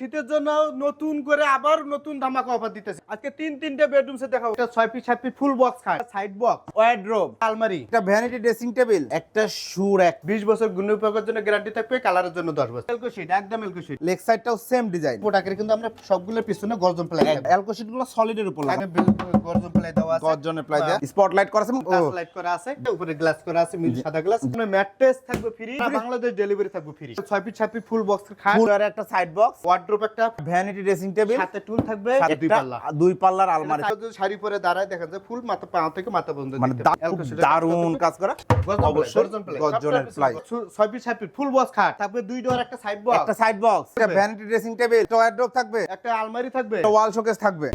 শীতের জন্য নতুন করে আবার নতুন ধামাকা অফার দিতেছে। আজকে তিন তিনটে বেডরুম সেট দেখাবো। একটা ছয় পিস সাত পিস ফুল বক্স খাট সাইড বক্স ওয়ার্ড্রোব আলমারি। একটা ভ্যানিটি ড্রেসিং টেবিল একটা শু র্যাক বিশ বছর গুণবিভাগের জন্য গ্যারান্টি থাকবে কালারের জন্য দশ বছর। এলকো শিট একদম এলকো শিট লেগ সাইডটাও সেম ডিজাইন প্রোডাক্টের কিন্তু আমরা সবগুলোর পিছনে গর্জন প্লাই অ্যালকো শিটগুলো সলিডের উপর লাগা গর্জন প্লাই দেওয়া আছে। গর্জনের প্লাই দেয়া স্পটলাইট করা আছে। গ্লাস লাইট করা আছে। উপরে গ্লাস করা আছে মিড সাদা গ্লাস মানে ম্যাট্রেস থাকবে ফ্রি বাংলাদেশ ডেলিভারি থাকবে ফ্রি ছয় পিস সাত পিস ফুল বক্স খাট ফুল আর একটা সাইড বক্স একটা ভ্যানিটি ড্রেসিং টেবিল সাথে টুল থাকবে দুই পাল্লা। দুই পাল্লার আলমারি। যদি শাড়ি পরে দাঁড়ায় দেখা যায় ফুল মাথা পা থেকে মাথা পর্যন্ত মানে দারুণ কাজ করা। অবশ্যই ply. Piece piece full box খাট। থাকবে দুই ডোর একটা সাইড বক্স একটা সাইড বক্স একটা ভ্যানিটি ড্রেসিং টেবিল ওয়ার্ড্রোব থাকবে। একটা আলমারি থাকবে। একটা ওয়াল শোকেস থাকবে।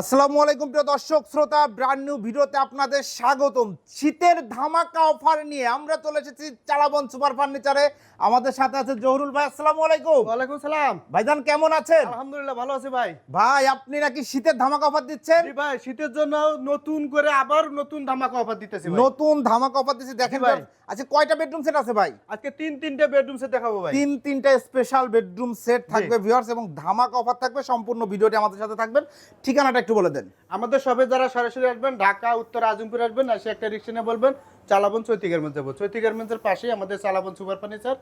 আসসালামু আলাইকুম প্রিয় দর্শক শ্রোতা ব্র্যান্ড নিউ ভিডিওতে আপনাদের স্বাগতম। শীতের ধামাকা অফার নিয়ে আমরা চলে এসেছি চালাবন সুপার ফার্নিচারে আমাদের সাথে আছে জহুরুল ভাই আসসালামু আলাইকুম। ওয়ালাইকুম সালাম। ভাইজান কেমন আছেন? আলহামদুলিল্লাহ ভালো আছি ভাই। ভাই আপনি নাকি শীতের ধামাকা অফার দিচ্ছেন? জি ভাই শীতের জন্য নতুন করে আবার নতুন ধামাকা অফার দিতেছি ভাই। নতুন ধামাকা অফার দিচ্ছি। দেখেন ভাই। আচ্ছা কয়টা বেডরুম সেট আছে ভাই? আজকে তিন তিনটে বেডরুম সেট দেখাবো ভাই। তিন তিনটা স্পেশাল বেডরুম সেট থাকবে ভিউয়ার্স এবং ধামাকা অফার থাকবে। সম্পূর্ণ ভিডিওটি আমাদের সাথে থাকবেন। ঠিকানাটা একটু বলে দেন। আমাদের সবে যারা সরাসরি আসবেন ঢাকা উত্তর আজমপুর আসবেন এসে একটা রিক্সা নিয়ে বলবেন চালাবন চৈতি গার্মেন্টস যাব। চৈতি গার্মেন্টসের পাশেই আমাদের চালাবন সুপার ফার্নিচার।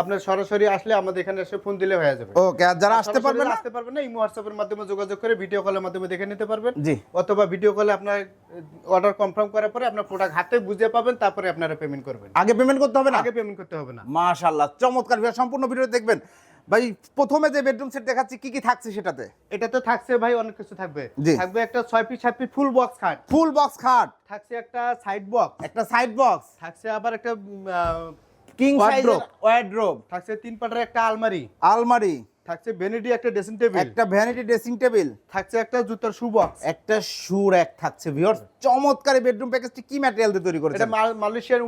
আপনার সরাসরি আসলে আমাদের এখানে এসে ফোন দিলে হয়ে যাবে। ওকে আর যারা আসতে পারবেন আসতে পারবেন না ইমো হোয়াটসঅ্যাপের মাধ্যমে যোগাযোগ করে ভিডিও কলের মাধ্যমে দেখে নিতে পারবেন। জি। অথবা ভিডিও কলে আপনার অর্ডার কনফার্ম করার পরে আপনার প্রোডাক্ট হাতে বুঝে পাবেন তারপরে আপনারা পেমেন্ট করবেন। আগে পেমেন্ট করতে হবে না? আগে পেমেন্ট করতে হবে না। মাশাআল্লাহ চমৎকার সম্পূর্ণ ভিডিও দেখবেন। ভাই প্রথমে যে বেডরুম সেট দেখাচ্ছি কি কি থাকছে সেটাতে? এটা তো থাকছে ভাই অনেক কিছু থাকবে। থাকবে একটা ছয় পিস সাত পিস ফুল বক্স খাট। ফুল বক্স খাট? থাকছে একটা সাইড বক্স একটা সাইড বক্স থাকছে আবার একটা কিং সাইজের Wardrobe। ওয়ার্ড্রোব থাকছে তিন পাটার একটা আলমারি। আলমারি। থাকছে ভ্যানিটি একটা ড্রেসিং টেবিল একটা ভ্যানিটি ড্রেসিং টেবিল থাকছে একটা জুতার শু বক্স একটা শু র্যাক থাকছে ভিউয়ার্স চমৎকার বেডরুম প্যাকেজটি কি ম্যাটেরিয়াল দিয়ে তৈরি এটা করেছেন মালয়েশিয়ার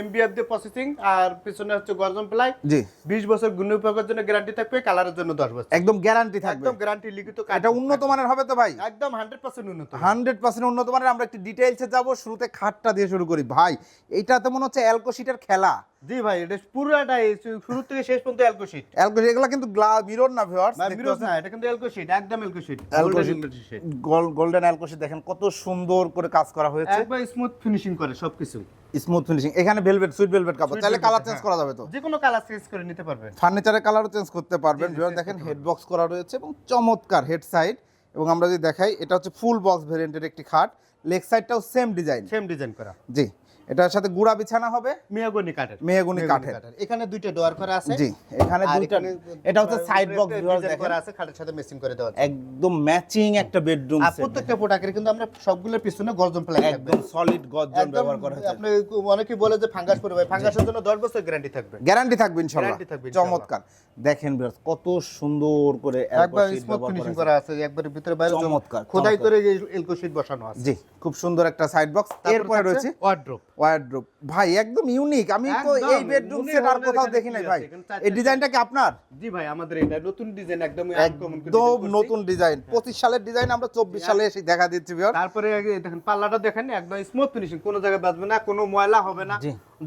এমবিএফ দিয়ে প্রসেসিং আর পিছনে হচ্ছে গর্জন প্লাই। জি। বিশ বছর গুণবিভাগের জন্য গ্যারান্টি থাকবে কালারের জন্য দশ বছর। একদম গ্যারান্টি থাকবে। একদম গ্যারান্টি লিখিত এটা উন্নত মানের হবে তো ভাই? একদম হান্ড্রেড পার্সেন্ট উন্নত। হান্ড্রেড পার্সেন্ট উন্নত মানের। আমরা একটু ডিটেইলসে যাব শুরুতে খাটটা দিয়ে শুরু করি। ভাই এইটা তো মনে হচ্ছে অ্যালকোশিটের খেলা। জি ভাই এটা পুরোটাই শুরু থেকে শেষ পর্যন্ত শিট এগুলো কিন্তু মিরর না ভিউয়ার্স মিরোজ না এটা কিন্তু শিট একদম শিট শিট গোল্ডেন শিট দেখেন কত সুন্দর করে কাজ করা হয়েছে। একবার স্মুথ ফিনিশিং করে সবকিছু। স্মুথ ফিনিশিং এখানে ভেলভেট সুইট ভেলভেট কাপড় velvet, কালার চেঞ্জ হ্যাঁ। করা যাবে তো? যে কোনো কালার চেঞ্জ করে নিতে পারবেন ফার্নিচারের কালারও চেঞ্জ করতে পারবেন ভিউয়ার দেখেন হেড বক্স করা রয়েছে এবং চমৎকার হেড সাইড এবং আমরা যদি দেখাই এটা হচ্ছে ফুল বক্স ভেরিয়েন্টের একটি খাট লেগ সাইডটাও সেম ডিজাইন সেম ডিজাইন করা। জি। এটার সাথে গুড়া বিছানা হবে মেয়াগনি কাঠের। মেহগনি কাঠের। এখানে দুইটা ডোয়ার করা আছে। জি এখানে দুইটা এটা হচ্ছে সাইড বক্স দেখেন। করা আছে খাটের সাথে মেসিং করে দেওয়া আছে। একদম ম্যাচিং একটা বেডরুম আর প্রত্যেকটা প্রোডাক্টের কিন্তু আমরা সবগুলোর পিছনে গর্জন প্লাই একদম সলিড গর্জন ব্যবহার করা হয়েছে। আপনি অনেকেই বলে যে ফাঙ্গাস পড়বে ভাই ফাঙ্গাসের জন্য 10 বছর গ্যারান্টি থাকবে। গ্যারান্টি থাকবে ইনশাআল্লাহ চমৎকার। দেখেন ভিউয়ার্স কত সুন্দর করে একবার স্মুথ ফিনিশিং করা আছে একবার ভিতরে বাইরে চমৎকার, খোদাই করে এলকো শীট বসানো আছে। জি খুব সুন্দর একটা সাইড বক্স এরপরে রয়েছে ওয়ার্ড্রোব ভাই একদম ইউনিক আমি তো এই বেডরুম সেট আর কোথাও দেখি নাই ভাই। এই ডিজাইনটা কি আপনার? জি ভাই আমাদের এটা নতুন ডিজাইন একদম একদম নতুন ডিজাইন পঁচিশ সালের ডিজাইন আমরা চব্বিশ সালে এসে দেখা দিচ্ছি ভিউয়ার তারপরে দেখেন পাল্লাটা দেখেন একদম স্মুথ ফিনিশিং কোনো জায়গায় বাজবে না কোনো ময়লা হবে না।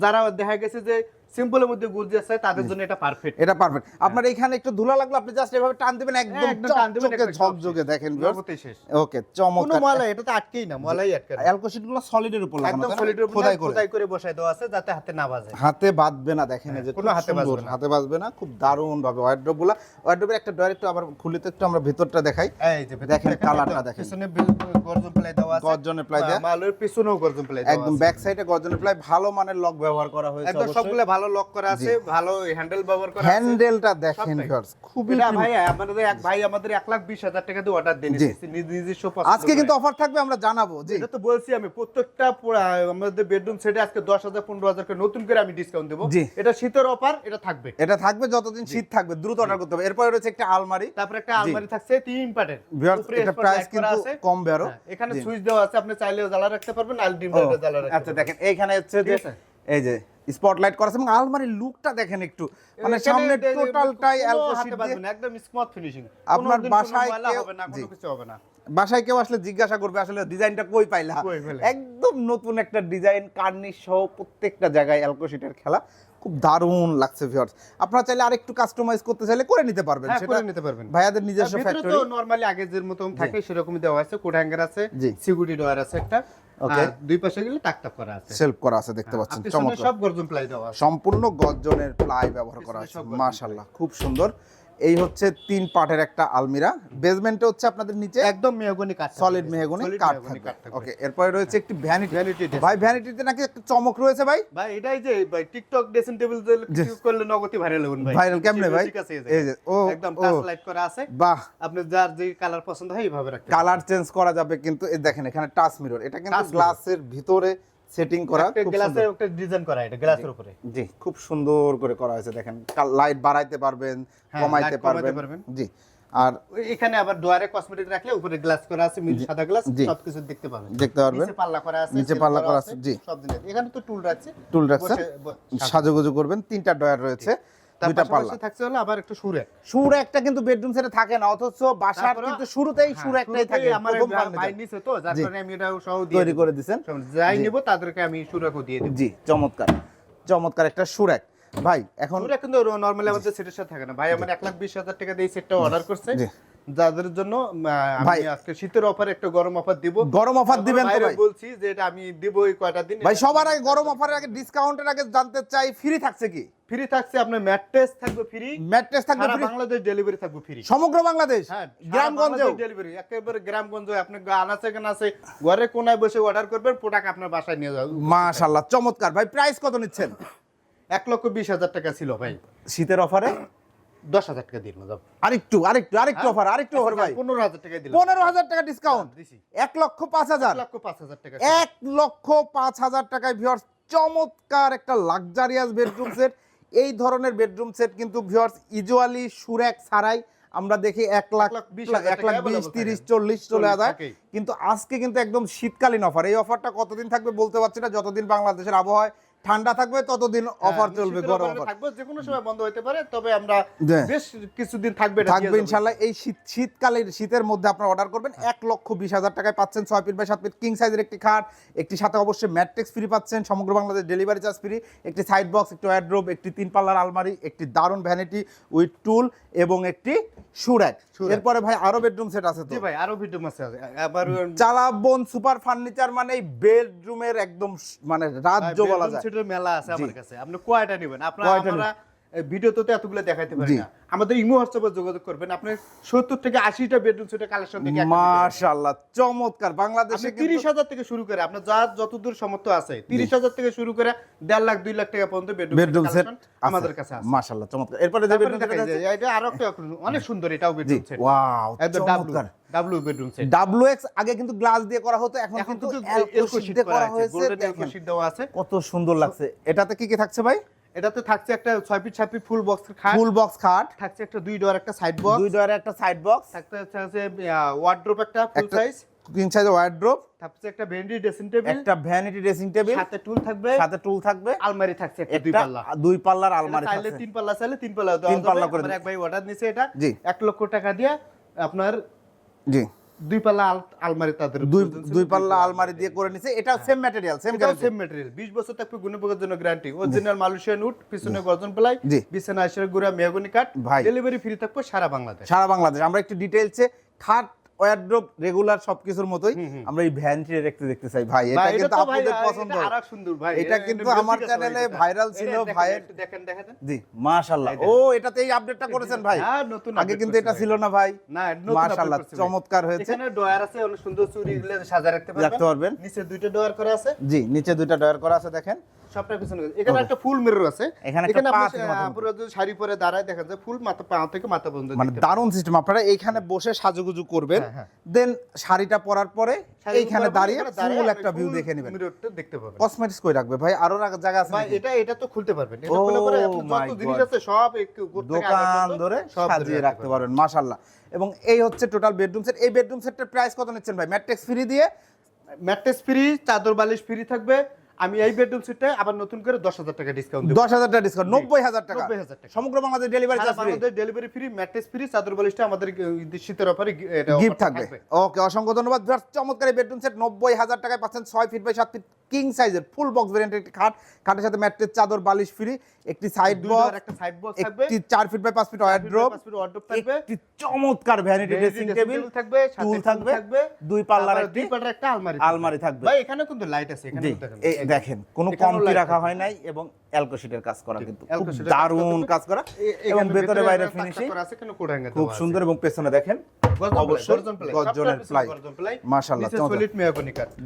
যারা দেখা গেছে যে সিম্পলের মধ্যে গুজে আছে তাদের জন্য এটা পারফেক্ট এটা পারফেক্ট আপনার এখানে একটু ধুলা লাগল আপনি জাস্ট এভাবে টান দিবেন একদম একদম টান দিবেন, সব ঝকঝকে দেখেন শেষ। ওকে কোনো চমৎকার ময়লা এটা তো আটকেই না ময়লাই আটকে না। অ্যালকো শিটগুলো সলিডের উপর লাগানো একদম? সলিডের খোদাই করে। খোদাই করে বসায় দেওয়া আছে যাতে হাতে না বাজে। হাতে বাঁধবে না দেখেন যে কোনো হাতে বাজবে না। হাতে বাজবে না খুব দারুণ ভাবে ওয়ার্ড্রোবগুলা ওয়ার্ড্রোবের একটা একটু আবার খুলিতে একটু আমরা ভেতরটা দেখাই। এই যে দেখেন কালারটা দেখেন। পিছনে গর্জন প্লাই দেওয়া আছে। গর্জনের প্লাই দেয়া। মালের পিছনেও গর্জন প্লাই দেওয়া একদম ব্যাক সাইডে গর্জনের প্লাই ভালো মানের লক ব্যবহার করা হয়েছে একদম সবগুলো ভালো লক করা আছে ভালো হ্যান্ডেল ব্যবহার করা হ্যান্ডেলটা দেখেন। খুবই ভাই আমাদের এক ভাই আমাদের লাখ বিশ হাজার টাকা দিয়ে অর্ডার নিজস্ব আজকে কিন্তু অফার থাকবে আমরা জানাব জি। এটা তো বলছি আমি প্রত্যেকটা আমাদের বেডরুম সেটে আজকে করে নতুন করে আমি ডিসকাউন্ট দেবো। এটা শীতের অফার এটা থাকবে। এটা থাকবে যতদিন শীত থাকবে দ্রুত অর্ডার করতে হবে। এরপরে রয়েছে একটা আলমারি। তারপরে একটা আলমারি থাকছে তিন পাটের। এটা প্রাইস কিন্তু কম বেরো হ্যাঁ, এখানে সুইচ দেওয়া আছে আপনি চাইলেও জ্বালা রাখতে পারবেন আর ডিম জ্বালা রাখতে আচ্ছা দেখেন এইখানে হচ্ছে যে। এই যে স্পটলাইট করা এবং আলমারির লুকটা দেখেন একটু। মানে সামনে টোটালটাই কোনো অ্যালকো হাতে শীট বাজবে দিয়ে একদম স্মুথ ফিনিশিং আপনার বাসায় কেউ- হবে না কোনো কিছু হবে না। বাসায় কেউ আসলে জিজ্ঞাসা করবে আসলে ডিজাইনটা কই পাইলা? একদম নতুন একটা ডিজাইন কার্নিশ সহ প্রত্যেকটা জায়গায় অ্যালকো শীটের খেলা। খুব দারুণ লাগছে ভিউয়ার্স আপনারা চাইলে আরেকটু কাস্টমাইজ করতে চাইলে করে নিতে পারবেন হ্যাঁ সেটা করে নিতে পারবেন। ভাইয়াদের নিজস্ব ফ্যাক্টরি তো নরমালি আগে যে মতন থাকে সেরকমই দেওয়া আছে কোড হ্যাঙ্গার আছে। সিকিউরিটি ডোর আছে একটা। দুই পাশে গেলে করা আছে। সেলফ করা আছে দেখতে পাচ্ছেন চমৎকার। সব গর্জন প্লাই দেওয়া সম্পূর্ণ গর্জনের প্লাই ব্যবহার করা আছে মাশাআল্লাহ খুব সুন্দর। এই হচ্ছে তিন পার্টের একটা আলমিরা। বেসমেন্টে হচ্ছে আপনাদের নিচে একদম মেহগনি কাঠ সলিড মেহগনি কাঠ থাকবে। ওকে এরপরে রয়েছে একটি ভ্যানিটি ভ্যানিটি ভাই ভ্যানিটিতে নাকি একটা চমক রয়েছে ভাই? ভাই এটাই যে ভাই টিকটক ড্রেসিং টেবিল ইউজ করলে নগতি ভাইরাল হবেন ভাই। ভাইরাল কেমনে ভাই? ঠিক আছে এই যে। ও একদম টাচ লাইট করা আছে। বাহ। আপনি যার যে কালার পছন্দ হয় এইভাবে রাখতে কালার চেঞ্জ করা যাবে কিন্তু এই দেখেন এখানে টাচ মিরর এটা কিন্তু গ্লাসের ভিতরে সেটিং করা গ্লাসে একটা ডিজাইন করা এটা গ্লাসের উপরে। জি খুব সুন্দর করে করা হয়েছে দেখেন। লাইট বাড়াইতে পারবেন হ্যাঁ, কমাইতে পারবেন। জি আর এখানে আবার ডোয়ারে কসমেটিক রাখলে উপরে গ্লাস করা আছে মিল সাদা গ্লাস। সবকিছু দেখতে পাবেন। দেখতে পারবেন। নিচে পাল্লা করা আছে নিচে পাল্লা করা আছে, জি। সব জিনিস এখানে তো টুল রাখছে। টুল রাখছে। সাজুগুজু করবেন তিনটা ডয়ার রয়েছে। দুইটা পাল্লা। থাকছে হলো আবার একটু সুরে সুর একটা কিন্তু বেডরুম সেটে থাকে না অথচ বাসার কিন্তু শুরুতেই সুর একটাই থাকে আমার ভাই- নিছে তো যার কারণে আমি এটাও সহ তৈরি করে দিছেন? যাই জি। নেব তাদেরকে আমি সুরাকও দিয়ে জি চমৎকার। চমৎকার একটা সুরাক। ভাই এখন কিন্তু নরমালি আমাদের সেটের সাথে থাকে না। ভাই আমার এক লাখ বিশ হাজার টাকা দিয়ে সেটটা অর্ডার করছে। যাদের জন্য আমি ভাই। আজকে শীতের অফার একটা গরম অফার দিব। গরম অফার দিবেন তো ভাই। বলছি যে এটা আমি দিব এই কয়টা দিন। ভাই সবার আগে গরম অফারের আগে ডিসকাউন্টের আগে জানতে চাই ফ্রি থাকছে কি? ফ্রি থাকছে আপনার ম্যাট্রেস থাকবে ফ্রি ম্যাট্রেস থাকবে ফ্রি বাংলাদেশ ডেলিভারি থাকবে ফ্রি সমগ্র বাংলাদেশ? হ্যাঁ গ্রামগঞ্জেও? ডেলিভারি একেবারে গ্রামগঞ্জ আপনি আনাচে আছে ঘরে কোনায় বসে অর্ডার করবেন প্রোডাক্ট আপনার বাসায় নিয়ে যাবে। মাশাআল্লাহ চমৎকার। ভাই প্রাইস কত নিচ্ছেন? এক লক্ষ বিশ হাজার টাকা ছিল ভাই। শীতের অফারে দশ হাজার টাকা দিন যাও। আরেকটু আরেকটু আরেকটু অফার আরেকটু অফার ভাই। পনেরো হাজার টাকা দিলাম। পনেরো হাজার টাকা ডিসকাউন্ট দিছি। এক লক্ষ পাঁচ হাজার। এক লক্ষ পাঁচ হাজার টাকা। এক লক্ষ পাঁচ হাজার টাকায় ভিউয়ার্স চমৎকার একটা লাক্সারিয়াস বেডরুম সেট এই ধরনের বেডরুম সেট কিন্তু ভিউয়ার্স ইউজুয়ালি সুরেক ছাড়াই আমরা দেখি এক লাখ এক লাখ বিশ তিরিশ চল্লিশ চলে যায়। কিন্তু আজকে কিন্তু একদম শীতকালীন অফার এই অফারটা কতদিন থাকবে বলতে পারছি না। যতদিন বাংলাদেশের আবহাওয়ায় ঠান্ডা থাকবে ততদিন অফার হ্যাঁ, চলবে গরম অফারে থাকবে যে কোনো সময় বন্ধ হতে পারে তবে আমরা বেশ কিছুদিন থাকবে থাকবে যাব। ইনশাল্লাহ এই শীত শীতকালের শীতের মধ্যে আপনারা অর্ডার করবেন এক লক্ষ বিশ হাজার টাকায় পাচ্ছেন ছয় ফিট বাই সাত ফিট কিং সাইজের একটি খাট একটি সাথে অবশ্যই ম্যাট্রিক্স ফ্রি পাচ্ছেন সমগ্র বাংলাদেশ ডেলিভারি চার্জ ফ্রি একটি সাইড বক্স একটি ওয়ার্ড্রোব একটি তিন পাল্লার আলমারি একটি দারুণ ভ্যানিটি উইথ টুল এবং একটি সুরাক। এরপরে ভাই আরও বেডরুম সেট আছে তো? ভাই আরও ভিডিও আছে। আবার চালাবন সুপার ফার্নিচার মানে বেডরুমের একদম মানে রাজ্য বলা যায়। সেটের মেলা আছে আমার কাছে। আপনি কয়টা নেবেন? আপনারা ভিডিওতে তো এতগুলো দেখাইতে পারি না। আমাদের ইমো হোয়াটসঅ্যাপে যোগাযোগ করবেন। আপনি সত্তর থেকে আশিটা বেডরুম সেটের কালেকশন থেকে। মাশাআল্লাহ চমৎকার। বাংলাদেশে আপনি কিন্তু তিরিশ হাজার থেকে শুরু করে আপনার যতদূর সামর্থ্য আছে তিরিশ হাজার থেকে শুরু করে দেড় লাখ দুই লাখ টাকা পর্যন্ত বেডরুম বেডরুম সেট আমাদের কাছে আছে। মাশাআল্লাহ চমৎকার। এরপরে যে বেডরুম দেখা এটা আরও একটা অনেক সুন্দর এটাও বেডরুম সেট ওয়াও চমৎকার। W bedroom set W X আগে কিন্তু গ্লাস দিয়ে করা হতো এখন কিন্তু এলকো শীট করা হয়েছে গোল্ডেন এলকো শীট দেওয়া আছে। কত সুন্দর লাগছে। এটাতে কি কি থাকছে ভাই? এটাতে থাকছে একটা ছয় ফিট ছয় ফিট ফুল বক্স খাট। ফুল বক্স খাট। থাকছে একটা দুই ডোর একটা সাইড বক্স দুই ডয়ারে একটা সাইড বক্স থাকতে হচ্ছে ওয়ার্ড্রোপ একটা full size king size wardrobe থাকছে একটা ভেন্ডি ড্রেসিং টেবিল একটা ভ্যানিটি ড্রেসিং টেবিল সাথে টুল থাকবে। সাথে টুল থাকবে। আলমারি থাকছে একটা দুই পাল্লা। দুই পাল্লার আলমারি চাইলে থাকছে। তিন পাল্লা চাইলে তিন পাল্লা তিন পাল্লা করে এক ভাই অর্ডার নিছে এটা। জি। এক লক্ষ টাকা দিয়ে আপনার জি। দুই পাল্লা আলমারি তাদের দুই দুই পাল্লা আলমারি দিয়ে করে নিছে। এটা same material same same material 20 বছর থাকবে গুণপোকের জন্য গ্যারান্টি অরিজিনাল মালয়েশিয়ান উড পিছনে গর্জন প্লাই। বিছানা আইসের গুড়া মেহগনি কাঠ। ভাই। ডেলিভারি ফ্রি থাকবে সারা বাংলাদেশ। সারা বাংলাদেশ। আমরা একটু ডিটেইলসে খাট ওয়ার্ড্রোব রেগুলার সবকিছুর মতোই আমরা এই ভ্যানিটি দেখতে দেখতে চাই। ভাই এটা কিন্তু আপনাদের পছন্দ। সুন্দর ভাই। এটা কিন্তু আমার চ্যানেলে ভাইরাল ছিল, এটা দেখেন, একটু দেখেন জি মাশাআল্লাহ। ও এটাতে এই আপডেটটা করেছেন ভাই। হ্যাঁ, নতুন আগে কিন্তু এটা ছিল না ভাই। না নতুন মাশাআল্লাহ ভাই। চমৎকার হয়েছে। এখানে ডয়ার আছে অনেক সুন্দর চুরি গুলো সাজা রাখতে পারবেন রাখতে পারবেন। নিচে দুইটা ডয়ার করা আছে। জি নিচে দুইটা ডয়ার করা আছে দেখেন। সবটা পিছনে এখানে একটা ফুল মিরর আছে। এখানে একটা পা থেকে পুরো যদি শাড়ি পরে দাঁড়ায় ফুল মাথা পা থেকে মাথা পর্যন্ত মানে দারুণ সিস্টেম আপনারা এইখানে বসে সাজুগুজু করবেন। হ্যাঁ, হ্যাঁ। দেন শাড়িটা পরার পরে এইখানে দাঁড়িয়ে ফুল একটা ভিউ দেখে নেবেন। মিররটা দেখতে পাবেন। কসমেটিক্স কই রাখবে? ভাই আরও জায়গা আছে ভাই এটা এটা তো খুলতে পারবেন। এটা Oh খুলে পরে আপনি যত জিনিস আছে সব একটু দোকান ধরে সাজিয়ে রাখতে পারবেন মাশাআল্লাহ। এবং এই হচ্ছে টোটাল বেডরুম সেট এই বেডরুম সেটের প্রাইস কত নিচ্ছেন ভাই? ম্যাট্রিক্স ফ্রি দিয়ে? ম্যাট্রেস ফ্রি চাদর বালিশ ফ্রি থাকবে। আমি এই বেডরুম সিটে আবার নতুন করে দশ হাজার টাকা ডিসকাউন্ট দেব। দশ হাজার টাকা ডিসকাউন্ট নব্বই হাজার টাকা। 90,000 টাকা। সমগ্র Bangladesh delivery charge free delivery free mattress free চাদর বালিশটা আমাদের শীতের অফারে এটা গিফট থাকবে। ওকে অসংখ্য ধন্যবাদ। চমৎকার এই বেডরুম সেট নব্বই হাজার টাকায় পাচ্ছেন ছয় ফিট বাই সাত ফিট কিং সাইজের ফুল বক্স ভেরিয়েন্টের একটি খাট। খাটের সাথে ম্যাট্রেস চাদর বালিশ ফ্রি একটি সাইড বক্স একটা সাইড বক্স থাকবে। একটি 4 feet by 5 feet wardrobe 5 feet wardrobe থাকবে। একটি চমৎকার ভ্যানিটি ড্রেসিং টেবিল থাকবে সাথে টুল থাকবে দুই পাল্লার একটি দুই পাল্লার একটা আলমারি আলমারি থাকবে। ভাই এখানে কিন্তু লাইট আছে এখানে দেখেন। কোনো কমতি রাখা হয় নাই এবং অ্যালকোশিটের কাজ করা কিন্তু। দারুণ কাজ করা। এবং ভেতরে বাইরে ফিনিশিং খুব সুন্দর এবং পেছনে দেখেন।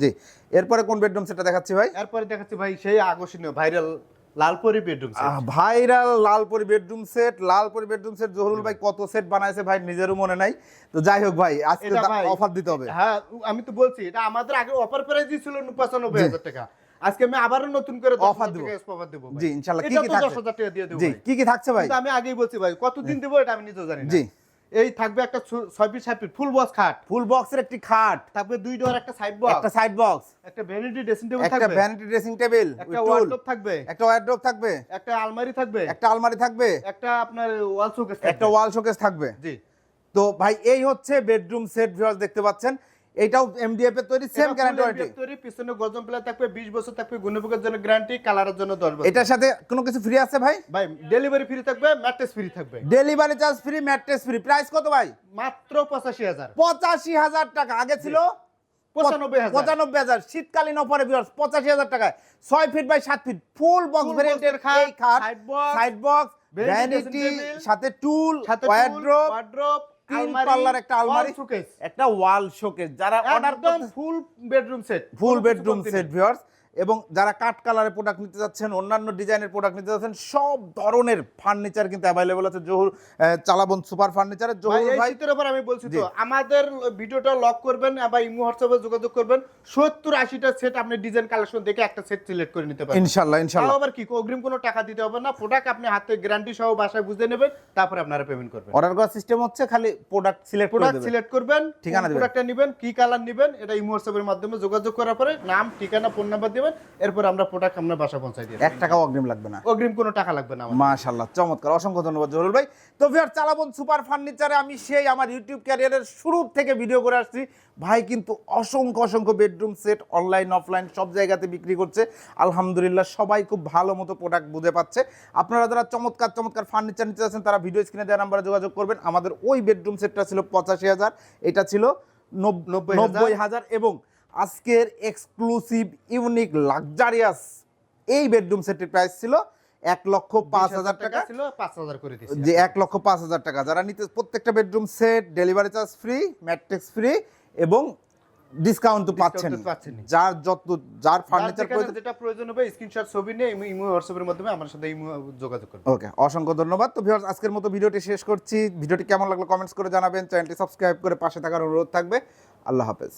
জি এরপরে কোন বেডরুম সেটটা দেখাচ্ছি ভাই? এরপরে দেখাচ্ছি ভাই সেই আকর্ষণীয় ভাইরাল লালপরি বেডরুম ভাইরাল লালপুরি বেডরুম সেট লালপুরি বেডরুম সেট জহুরুল ভাই কত সেট বানাইছে ভাই নিজেরও মনে নাই। তো যাই হোক ভাই আজকে অফার দিতে হবে। হ্যাঁ আমি তো বলছি এটা আমাদের আগে অফার প্রাইসই ছিল পঁচানব্বই হাজার টাকা। আজকে আমি আবারও নতুন করে Offer দিব। অফার দেবো জি, ইনশাআল্লাহ। কি কি? দশ হাজার টাকা দিয়ে দেবো জি কি কি থাকছে ভাই? আমি আগেই বলছি ভাই কতদিন দেবো এটা আমি নিজেও জানি না। জি। এই থাকবে একটা ছয় পিস সাত ফুল বক্স খাট। ফুল বক্সের একটি খাট। থাকবে দুই ডোর একটা সাইড বক্স একটা সাইড বক্স একটা ভ্যানিটি ড্রেসিং টেবিল থাকবে। একটা ভ্যানিটি ড্রেসিং টেবিল একটা ওয়ার্ডরোব থাকবে। একটা ওয়ার্ডরোব থাকবে। একটা আলমারি থাকবে। একটা আলমারি থাকবে। একটা আপনার ওয়াল শোকেস একটা ওয়াল শোকেস থাকবে। জি। তো ভাই এই হচ্ছে বেডরুম সেট ভিউয়ার্স দেখতে পাচ্ছেন। এটাও এমডিএফ এর তৈরি সেম গ্যারান্টি ওয়ারেন্টি তৈরি পিছনে প্লাই থাকবে 20 বছর থাকবে গুণভোগের জন্য গ্যারান্টি কালারের জন্য 10 বছর। এটার সাথে কোনো কিছু ফ্রি আছে ভাই? ভাই ডেলিভারি ফ্রি থাকবে ম্যাট্রেস ফ্রি থাকবে। Delivery charge free mattress free price কত ভাই? মাত্র 85000 পঁচাশি হাজার টাকা। আগে ছিল পঁচানব্বই হাজার। শীতকালীন অফারে পঁচাশি হাজার টাকায়। ছয় ফিট বাই সাত ফিট ফুল বক্স ভেরিয়েন্টের খাট সাইড বক্স ভ্যানিটি সাথে টুল সাথে তিন পাল্লার একটা আলমারি। শোকেস একটা ওয়াল শোকেস যারা order full bedroom set full bedroom set viewers এবং যারা কাঠ কালারের প্রোডাক্ট নিতে যাচ্ছেন অন্যান্য ডিজাইনের প্রোডাক্ট নিতে যাচ্ছেন সব ধরনের ফার্নিচার কিন্তু অ্যাভেলেবল আছে। জহুর চালাবন সুপার ফার্নিচারের জহুর ভাই শীতের উপর আমি বলছি তো আমাদের ভিডিওটা লক করবেন বা ইমো হোয়াটসঅ্যাপে যোগাযোগ করবেন। সত্তর আশিটা সেট আপনি ডিজাইন কালেকশন দেখে একটা সেট সিলেক্ট করে নিতে পারেন ইনশাল্লাহ তাও ইনশাল্লাহ আবার কি অগ্রিম কোনো টাকা দিতে হবে না। প্রোডাক্ট আপনি হাতে গ্যারান্টি সহ বাসায় বুঝে নেবেন তারপরে আপনারা পেমেন্ট করবেন। অর্ডার করার সিস্টেম হচ্ছে খালি প্রোডাক্ট সিলেক্ট প্রোডাক্ট সিলেক্ট করবেন ঠিকানা দিবেন। প্রোডাক্টটা নেবেন কি কালার নেবেন এটা ইমো হোয়াটসঅ্যাপের মাধ্যমে যোগাযোগ করার পরে নাম ঠিকানা ফোন নাম্বার দিবেন এরপর আমরা প্রোডাক্ট আমরা বাসা পৌঁছাই দিই এক টাকাও অগ্রিম লাগবে না। অগ্রিম কোনো টাকা লাগবে না মাশাল্লাহ চমৎকার অসংখ্য ধন্যবাদ জহুরুল ভাই। তো ভিউয়ার চালাবন সুপার ফার্নিচারে আমি সেই আমার ইউটিউব ক্যারিয়ারের শুরু থেকে ভিডিও করে আসছি। ভাই কিন্তু অসংখ্য অসংখ্য বেডরুম সেট অনলাইন অফলাইন সব জায়গাতে বিক্রি করছে। আলহামদুলিল্লাহ সবাই খুব ভালো মতো প্রোডাক্ট বুঝে পাচ্ছে। আপনারা যারা চমৎকার চমৎকার ফার্নিচার নিতে যাচ্ছেন তারা ভিডিও স্ক্রিনে দেওয়া নাম্বারে যোগাযোগ করবেন। আমাদের ওই বেডরুম সেটটা ছিল পঁচাশি হাজার এটা ছিল। নব্বই হাজার এবং আজকের এক্সক্লুসিভ ইউনিক লাক্সারিয়াস এই বেডরুম সেটের প্রাইস ছিল এক লক্ষ পাঁচ হাজার টাকা। ছিল পাঁচ হাজার করে দিচ্ছি যে এক লক্ষ পাঁচ হাজার টাকা। যারা নিতে প্রত্যেকটা bedroom set delivery charge free mattress free এবং ডিসকাউন্ট তো পাচ্ছেন যার যত যার ফার্নিচার যেখানে যেটা প্রয়োজন হবে স্ক্রিনশট ছবি নিয়ে ইমো- ইমো হোয়াটসঅ্যাপের মাধ্যমে আমার সাথে ইমো যোগাযোগ করবেন। ওকে অসংখ্য ধন্যবাদ। তো ভিউয়ার্স আজকের মতো ভিডিওটি শেষ করছি। ভিডিওটি কেমন লাগল কমেন্টস করে জানাবেন। চ্যানেলটি সাবস্ক্রাইব করে পাশে থাকার অনুরোধ থাকবে। আল্লাহ হাফেজ।